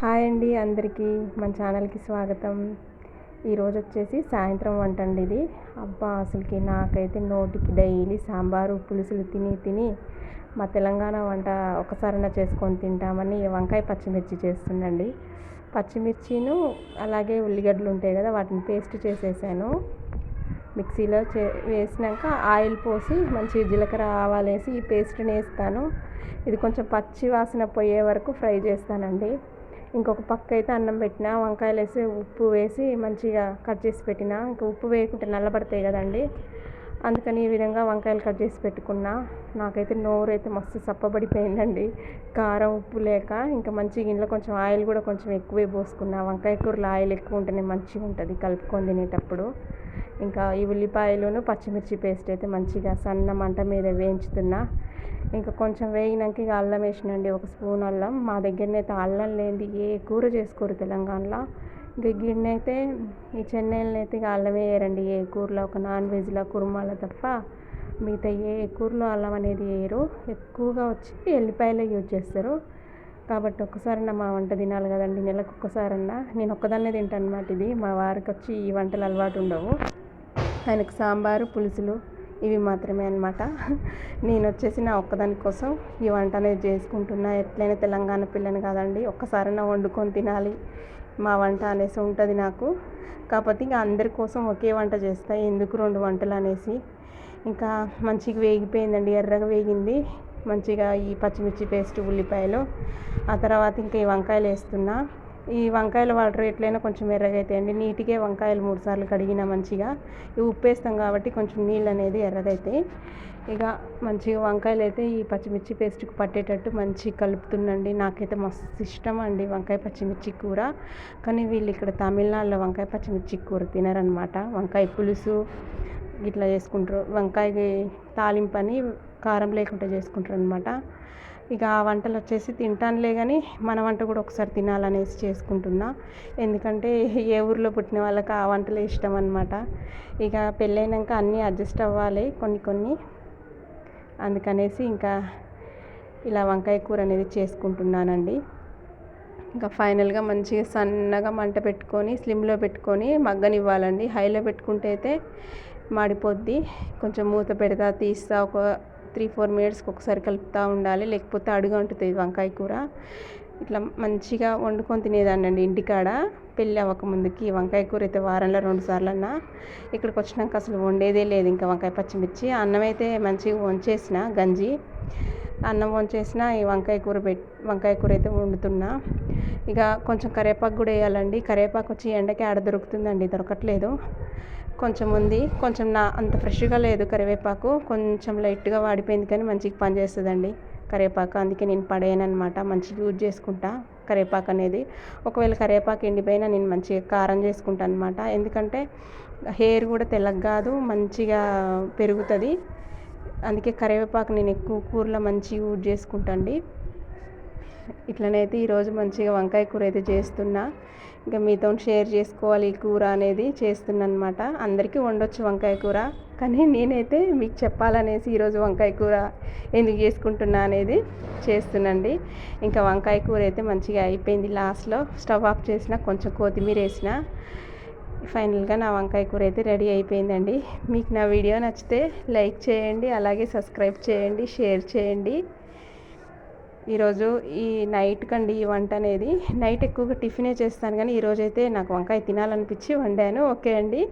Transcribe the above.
Hi అండి అందరికీ మన ఛానల్కి స్వాగతం. ఈరోజు వచ్చేసి సాయంత్రం వంట అండి ఇది. అబ్బా అసలుకి నాకైతే నోటికి డైలీ సాంబారు పులుసులు తిని తిని మా తెలంగాణ వంట ఒకసారైనా చేసుకొని తింటామని వంకాయ పచ్చిమిర్చి చేస్తుందండి పచ్చిమిర్చిను అలాగే ఉల్లిగడ్డలు ఉంటాయి కదా వాటిని పేస్ట్ చేసేసాను. మిక్సీలో చే వేసినాక ఆయిల్ పోసి మంచి జీలకర్ర ఆవాలు వేసి ఈ పేస్ట్ని వేస్తాను. ఇది కొంచెం పచ్చి వాసన పోయే వరకు ఫ్రై చేస్తానండి. ఇంకొక పక్క అయితే అన్నం పెట్టిన వంకాయలు వేసి ఉప్పు వేసి మంచిగా కట్ చేసి పెట్టిన. ఇంకా ఉప్పు వేయకుంటే నల్లబడతాయి కదండి. అందుకని ఈ విధంగా వంకాయలు కట్ చేసి పెట్టుకున్నా. నాకైతే నోరు అయితే మస్తు సప్పబడిపోయిందండి కారం ఉప్పు లేక ఇంకా మంచిగా ఇంట్లో కొంచెం ఆయిల్ కూడా కొంచెం ఎక్కువే పోసుకున్నా. వంకాయ కూరలో ఆయిల్ ఎక్కువ ఉంటేనే మంచిగా ఉంటుంది కలుపుకొని తినేటప్పుడు. ఇంకా ఈ ఉల్లిపాయలను పచ్చిమిర్చి పేస్ట్ అయితే మంచిగా సన్న మంట మీద వేయించుతున్నా. ఇంకా కొంచెం వేగినాక ఇక అల్లం వేసినండి ఒక స్పూన్ అల్లం. మా దగ్గరనైతే అల్లం లేనిది ఏ కూర చేసుకోరు తెలంగాణలో. ఇంకా గిన్నె అయితే ఈ చెన్నైలో అయితే ఇక అల్లం వేయరండి. ఏ కూరలో ఒక నాన్ వెజ్లో కుర్మాలో తప్ప మిగతా ఏ కూరలో అల్లం అనేది వేయరు. ఎక్కువగా వచ్చి ఎల్లిపాయలే యూజ్ చేస్తారు. కాబట్టి ఒక్కసారన్నా మా వంట తినాలి కదండి. నెలకు ఒక్కసారన్నా నేను ఒక్కదాన్నే తింటాను అనమాట ఇది. మా వారికి వచ్చి ఈ వంటలు అలవాటు ఉండవు. ఆయనకు సాంబారు పులుసులు ఇవి మాత్రమే అనమాట నేను వచ్చేసి నా ఒక్కదాని కోసం ఈ వంట అనేది చేసుకుంటున్నా. ఎట్లయినా తెలంగాణ పిల్లని కాదండి. ఒక్కసారైనా వండుకొని తినాలి. మా వంట అనేసి ఉంటుంది నాకు. కాకపోతే ఇంకా అందరి కోసం ఒకే వంట చేస్తాయి ఎందుకు రెండు వంటలు అనేసి. ఇంకా మంచిగా వేగిపోయిందండి ఎర్రగా వేగింది. మంచిగా ఈ పచ్చిమిర్చి పేస్ట్ ఉల్లిపాయలు. ఆ తర్వాత ఇంకా ఈ వంకాయలు వేస్తున్నా. ఈ వంకాయల వాటర్ ఎట్లయినా కొంచెం ఎర్రగా అవుతాయండి వంకాయలు మూడు సార్లు కడిగిన మంచిగా. ఇవి ఉప్పు వేస్తాం కాబట్టి కొంచెం నీళ్ళు అనేది ఎర్రగైతాయి ఇక మంచిగా వంకాయలు అయితే ఈ పచ్చిమిర్చి పేస్ట్కి పట్టేటట్టు మంచిగా కలుపుతుండండి. నాకైతే మస్తు ఇష్టం అండి వంకాయ పచ్చిమిర్చి కూర. కానీ వీళ్ళు ఇక్కడ తమిళనాడులో వంకాయ పచ్చిమిర్చి కూర తినరనమాట వంకాయ పులుసు ఇట్లా చేసుకుంటారు. వంకాయ తాలింపు అని కారం లేకుండా చేసుకుంటారు అనమాట ఇక ఆ వంటలు వచ్చేసి తింటానులే కానీ మన వంట కూడా ఒకసారి తినాలనేసి చేసుకుంటున్నా. ఎందుకంటే ఏ ఊర్లో పుట్టిన వాళ్ళకి ఆ వంటలే ఇష్టం అనమాట ఇక పెళ్ళైనాక అన్నీ అడ్జస్ట్ అవ్వాలి కొన్ని కొన్ని. అందుకనేసి ఇంకా ఇలా వంకాయ కూర అనేది చేసుకుంటున్నానండి. ఇంకా ఫైనల్గా మంచిగా సన్నగా మంట పెట్టుకొని స్లిమ్లో పెట్టుకొని మగ్గనివ్వాలండి. హైలో పెట్టుకుంటే అయితే మాడిపోద్ది. కొంచెం మూత పెడతా తీస్తా ఒక త్రీ ఫోర్ మినిట్స్కి ఒకసారి కలుపుతూ ఉండాలి. లేకపోతే అడుగు అంటుతుంది వంకాయ కూర. ఇట్లా మంచిగా వండుకొని తినేదానండి ఇంటికాడ. పెళ్ళి అవ్వకముందుకి వంకాయ కూర అయితే వారంలో రెండు సార్లు అన్నా ఇక్కడికి వచ్చినాక అసలు వండేదే లేదు ఇంకా వంకాయ పచ్చిమిర్చి. అన్నం అయితే మంచిగా వంచేసిన గంజి. అన్నం వంచేసిన ఈ వంకాయ కూర పెట్ వంకాయ కూర అయితే వండుతున్నా. ఇక కొంచెం కరివేపాకు కూడా వేయాలండి. కరేపాకు వచ్చి ఎండకి ఆడ దొరుకుతుందండి దొరకట్లేదు. కొంచెం ఉంది. కొంచెం నా అంత ఫ్రెష్గా లేదు కరివేపాకు. కొంచెం లైట్గా వాడిపోయింది కానీ మంచిగా పనిచేస్తుందండి కరివేపాకు అందుకే నేను పడేయను అనమాట మంచిగా యూజ్ చేసుకుంటా కరివేపాకు అనేది. ఒకవేళ కరివేపాకు ఎండిపోయినా నేను మంచిగా కారం చేసుకుంటాను అనమాట ఎందుకంటే హెయిర్ కూడా తెల్లగా కాదు మంచిగా పెరుగుతుంది. అందుకే కరివేపాకు నేను ఎక్కువ కూరలో మంచిగా యూజ్ చేసుకుంటాండి ఇట్లనైతే ఈరోజు మంచిగా వంకాయ కూర అయితే చేస్తున్నా. ఇంకా మీతో షేర్ చేసుకోవాలి ఈ కూర అనేది చేస్తున్నా అనమాట అందరికీ వండొచ్చు వంకాయ కూర. కానీ నేనైతే మీకు చెప్పాలనేసి ఈరోజు వంకాయ కూర ఎందుకు చేసుకుంటున్నా అనేది చేస్తున్నాండి. ఇంకా వంకాయ కూర అయితే మంచిగా అయిపోయింది లాస్ట్లో. స్టవ్ ఆఫ్ చేసిన కొంచెం కొత్తిమీర వేసిన. ఫైనల్గా నా వంకాయ కూర అయితే రెడీ అయిపోయిందండి. మీకు నా వీడియో నచ్చితే లైక్ చేయండి అలాగే సబ్స్క్రైబ్ చేయండి షేర్ చేయండి. ఈరోజు ఈ నైట్ కండి ఈ వంట అనేది. నైట్ ఎక్కువగా టిఫినే చేస్తాను కానీ ఈరోజైతే నాకు వంకాయ తినాలనిపించి వండాను. ఓకే అండి.